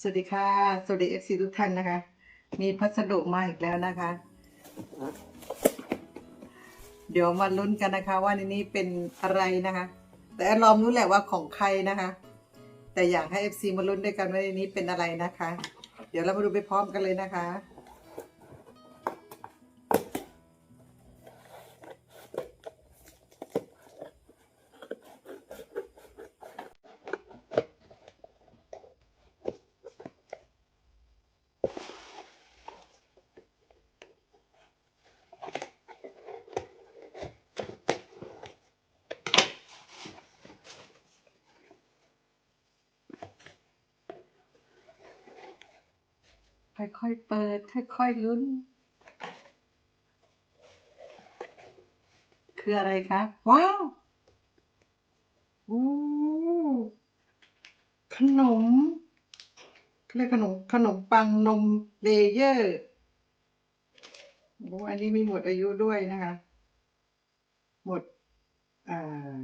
สวัสดีค่ะ สวัสดีเอฟซีทุกท่านนะคะ มีพัสดุมาอีกแล้วนะคะ เดี๋ยวมาลุ้นกันนะคะ ว่าในนี้เป็นอะไรนะคะ แต่ลอมรู้แหละว่าของใครนะคะ แต่อยากให้เอฟซีมาลุ้นด้วยกันว่าในนี้เป็นอะไรนะคะ เดี๋ยวเรามาดูไปพร้อมกันเลยนะคะ ค่อยๆเปิด ค่อยๆลุ้น คืออะไรคะ ว้าวอู้ขนมเขาเรียกขนมขนมปังนมเลเยอร์โอ้อันนี้มีหมดอายุด้วยนะคะ หมดอ่า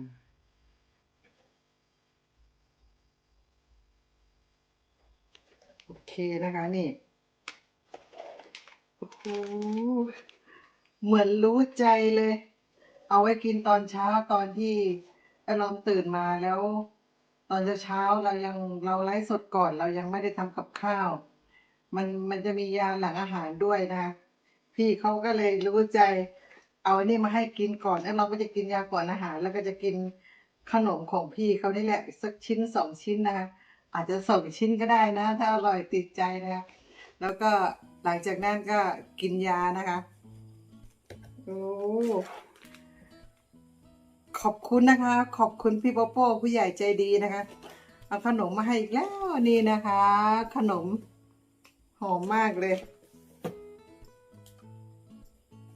โอเคนะคะนี่ โหเหมือนรู้ใจเลย เอาไว้กินตอนเช้าตอนที่ไอ้ลองตื่นมาแล้ว ตอนเช้าเรายังเราไลฟ์สดก่อน เรายังไม่ได้ทำกับข้าว มันมันจะมียาหลังอาหารด้วยนะ พี่เขาก็เลยรู้ใจ เอาอันนี้มาให้กินก่อนแล้วเราก็จะกินยาก่อนอาหาร แล้วก็จะกินขนมของพี่เขานี่แหละสักชิ้นสองชิ้นนะอาจจะสองชิ้นก็ได้นะ ถ้าอร่อยติดใจนะ แล้วก็ หลังจากนั้นก็กินยานะคะ โอ้ขอบคุณนะคะ ขอบคุณพี่โปโป้ผู้ใหญ่ใจดีนะคะ เอาขนมมาให้อีกแล้วนี่นะคะ ขนมหอมมากเลย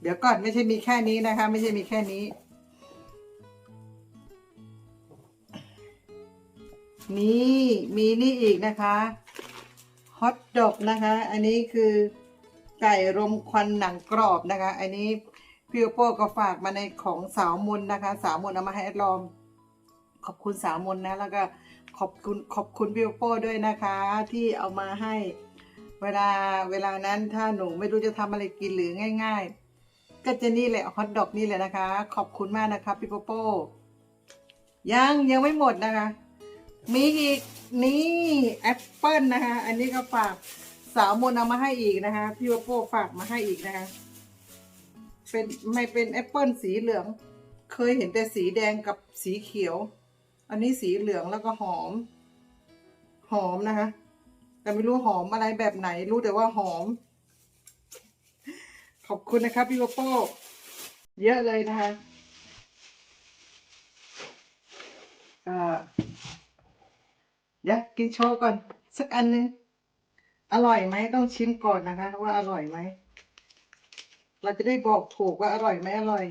เดี๋ยวก่อนไม่ใช่มีแค่นี้นะคะ ไม่ใช่มีแค่นี้ นี่มีนี่อีกนะคะ ฮอทดอกนะคะ อันนี้คือไก่รมควันหนังกรอบนะคะ อันนี้พี่โอโป้ก็ฝากมาในของสาวมนนะคะ สาวมนเอามาให้แอดลองขอบคุณสาวมนนะแล้วก็ขอบคุณขอบคุณพี่โอโป้ด้วยนะคะ ที่เอามาให้เวลาเวลานั้นถ้าหนูไม่รู้จะทำอะไรกินหรือง่าย ๆ ก็จะนี่แหละฮอทดอกนี่แหละนะคะ ขอบคุณมากนะคะพี่โปโป้ยังยังไม่หมดนะคะ มีอีก นี่แอปเปิลนะคะ อันนี้ก็ฝากสาวมนเอามาให้อีกนะคะ พี่โปโป้ฝากมาให้อีกนะคะ เป็นไม่เป็นแอปเปิลสีเหลือง เคยเห็นแต่สีแดงกับสีเขียว อันนี้สีเหลืองแล้วก็หอม หอมนะคะ แต่ไม่รู้หอมอะไรแบบไหน รู้แต่ว่าหอม ขอบคุณนะครับพี่โปโป้เยอะเลยนะคะอ่า เดี๋ยวกินโชว์ก่อน สักอันหนึง อร่อยไหมต้องชิมก่อนนะคะ ว่าอร่อยไหม เราจะได้บอกถูกว่าอร่อยไหมอร่อย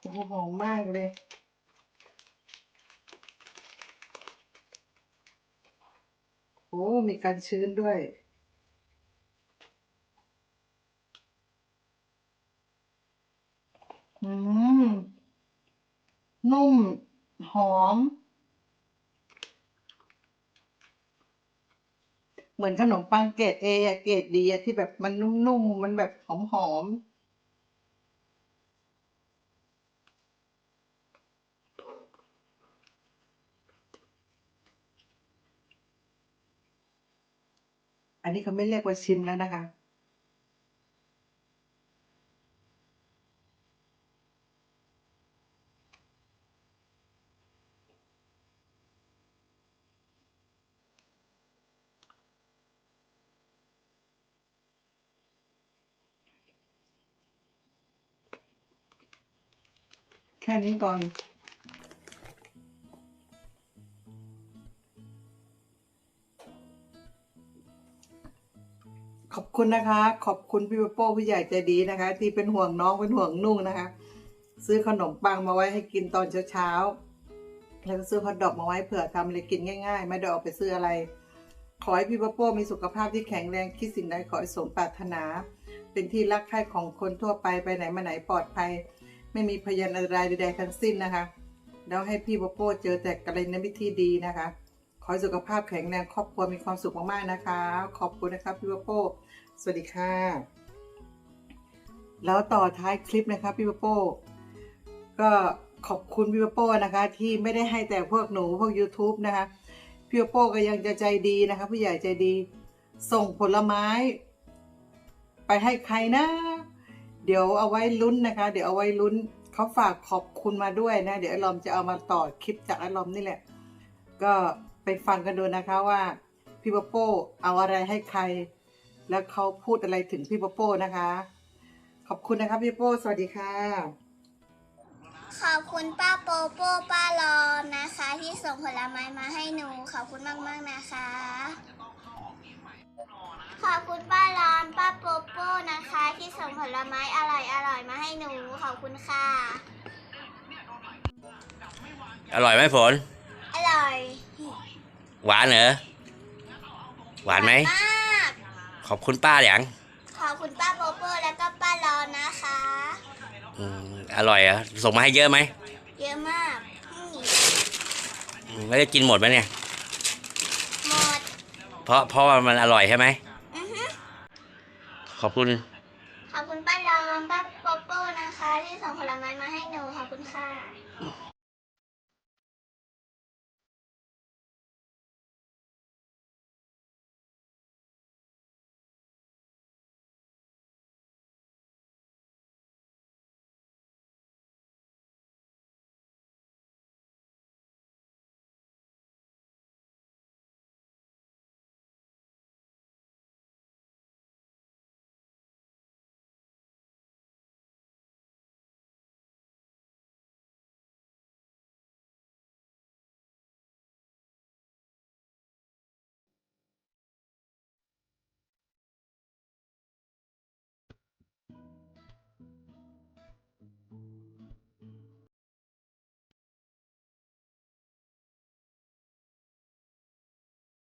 โอ้โหหอมมากเลยโอ้มีการชื้นด้วย อืม นุ่ม หอม เหมือนขนมปังเกรดเอะเกรดดีอะที่แบบมันนุ่มๆมันแบบหอมๆอันนี้เขาไม่เรียกว่าชิมแล้วนะคะ ค่นี้ก่อน ขอบคุณนะคะ ขอบคุณพี่ปโป้ผู้ใหญ่ใจดีนะคะ ที่เป็นห่วงน้องเป็นห่วงนุ่งนะคะ ซื้อขนมปังมาไว้ให้กินตอนเช้าๆแล้วก็ซื้อฮอทดอกมาไว้เผื่อทำอะไรกินง่าย ๆ ไม่ได้ออกไปซื้ออะไร ขอให้พี่ปโป้มีสุขภาพที่แข็งแรงคิดสิ่งใดขอให้สมปรารถนา เป็นที่รักใคร่ของคนทั่วไปไปไหนมาไหนปลอดภัย ไม่มีพยานอันตรายใดๆทั้งสิ้นนะคะ แล้วให้พี่โปโป้เจอแต่กรณีวิธีดีนะคะ ขอให้สุขภาพแข็งแรงครอบครัวมีความสุขมากๆนะคะ ขอบคุณนะครับพี่โปโป้สวัสดีค่ะ แล้วต่อท้ายคลิปนะครับพี่โปโป้ก็ขอบคุณพี่โปโป้นะคะ ที่ไม่ได้ให้แต่พวกหนูพวก YouTube นะคะพี่ปโป้ก็ยังจะใจดีนะคะ ผู้ใหญ่ใจดี ส่งผลไม้ ไปให้ใครนะ เดี๋ยวเอาไว้ลุ้นนะคะ เดี๋ยวเอาไว้ลุ้นเขาฝากขอบคุณมาด้วยนะ เดี๋ยวไอลอมจะเอามาต่อคลิปจากไอลอมนี่แหละ ก็ไปฟังกันดูนะคะว่าพี่ปโป้เอาอะไรให้ใคร แล้วเขาพูดอะไรถึงพี่ปโป้นะคะ ขอบคุณนะคะพี่ปโป้สวัสดีค่ะ ขอบคุณป้าโปโป้ป้าลอมนะคะ ที่ส่งผลไม้มาให้หนู ขอบคุณมากๆนะคะ ขอบคุณป้าลอมป้าโปโป้นะคะ ที่ส่งผลไม้อร่อยๆมาให้หนู ขอบคุณค่ะ อร่อยไหมฝน อร่อย หวานเหรอ หวานไหมมากขอบคุณป้าอย่างขอบคุณป้าโปโป้แล้วก็ป้าลอมนะคะ อืมอร่อยเหรอส่งมาให้เยอะไหมเยอะมากนี่อืมแล้วจะกินหมดไหมเนี่ย หมดเพราะเพราะว่ามันอร่อยใช่ไหม อือฮึขอบคุณ ขอบคุณป้าลอมป้าโปโป้นะคะ ที่ส่งผลไม้มาให้หนูขอบคุณค่ะ